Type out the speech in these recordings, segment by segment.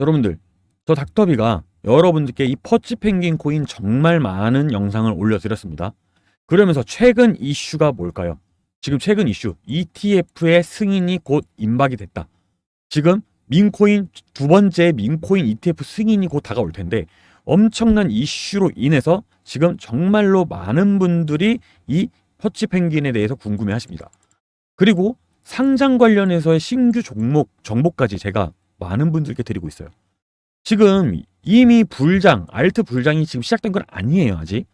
여러분들, 저 닥터비가 여러분들께 이 퍼치 펭귄 코인 정말 많은 영상을 올려드렸습니다. 그러면서 최근 이슈가 뭘까요? 지금 최근 이슈 ETF의 승인이 곧 임박이 됐다. 지금 민코인 두 번째 민코인 ETF 승인이 곧 다가올 텐데 엄청난 이슈로 인해서 지금 정말로 많은 분들이 이 퍼치 펭귄에 대해서 궁금해 하십니다. 그리고 상장 관련해서의 신규 종목 정보까지 제가 많은 분들께 드리고 있어요. 지금 이미 불장, 알트 불장이 지금 시작된 건 아니에요, 아직.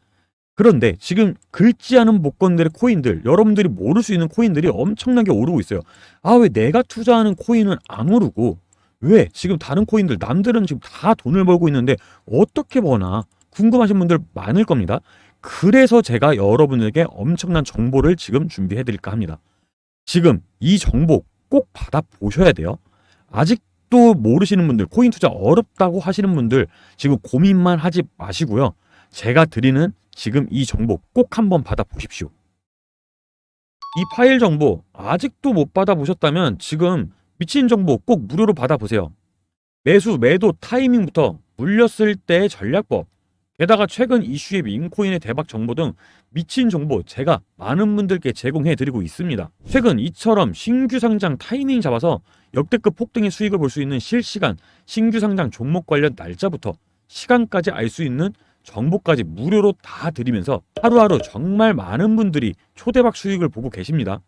그런데 지금 긁지 않은 복권들의 코인들, 여러분들이 모를 수 있는 코인들이 엄청나게 오르고 있어요. 아, 왜 내가 투자하는 코인은 안 오르고, 왜 지금 다른 코인들, 남들은 지금 다 돈을 벌고 있는데 어떻게 버나 궁금하신 분들 많을 겁니다. 그래서 제가 여러분에게 엄청난 정보를 지금 준비해 드릴까 합니다. 지금 이 정보 꼭 받아 보셔야 돼요. 아직 도 모르시는 분들, 코인 투자 어렵다고 하시는 분들 지금 고민만 하지 마시고요. 제가 드리는 지금 이 정보 꼭 한번 받아 보십시오. 이 파일 정보 아직도 못 받아 보셨다면 지금 미친 정보 꼭 무료로 받아 보세요. 매수, 매도 타이밍부터 물렸을 때의 전략법, 게다가 최근 이슈의 민코인의 대박 정보 등 미친 정보 제가 많은 분들께 제공해 드리고 있습니다. 최근 이처럼 신규 상장 타이밍 잡아서 역대급 폭등의 수익을 볼 수 있는 실시간 신규 상장 종목 관련 날짜부터 시간까지 알 수 있는 정보까지 무료로 다 드리면서 하루하루 정말 많은 분들이 초대박 수익을 보고 계십니다.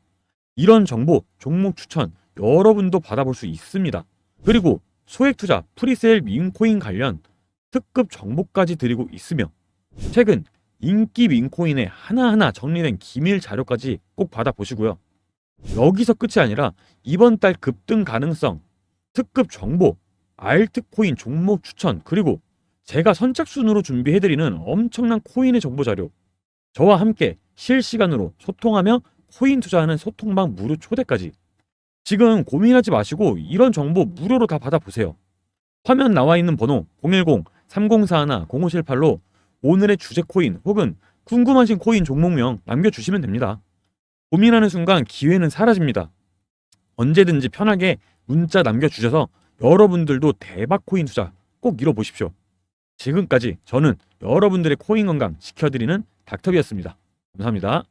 이런 정보, 종목 추천 여러분도 받아볼 수 있습니다. 그리고 소액 투자, 프리세일 민코인 관련 특급 정보까지 드리고 있으며 최근 인기 민코인의 하나하나 정리된 기밀 자료까지 꼭 받아보시고요. 여기서 끝이 아니라 이번 달 급등 가능성, 특급 정보, 알트코인 종목 추천, 그리고 제가 선착순으로 준비해드리는 엄청난 코인의 정보 자료, 저와 함께 실시간으로 소통하며 코인 투자하는 소통방 무료 초대까지 지금 고민하지 마시고 이런 정보 무료로 다 받아보세요. 화면 나와 있는 번호 010-3041-0578로 오늘의 주제 코인 혹은 궁금하신 코인 종목명 남겨주시면 됩니다. 고민하는 순간 기회는 사라집니다. 언제든지 편하게 문자 남겨주셔서 여러분들도 대박 코인 투자 꼭 이뤄보십시오. 지금까지 저는 여러분들의 코인 건강 지켜드리는 닥터비였습니다. 감사합니다.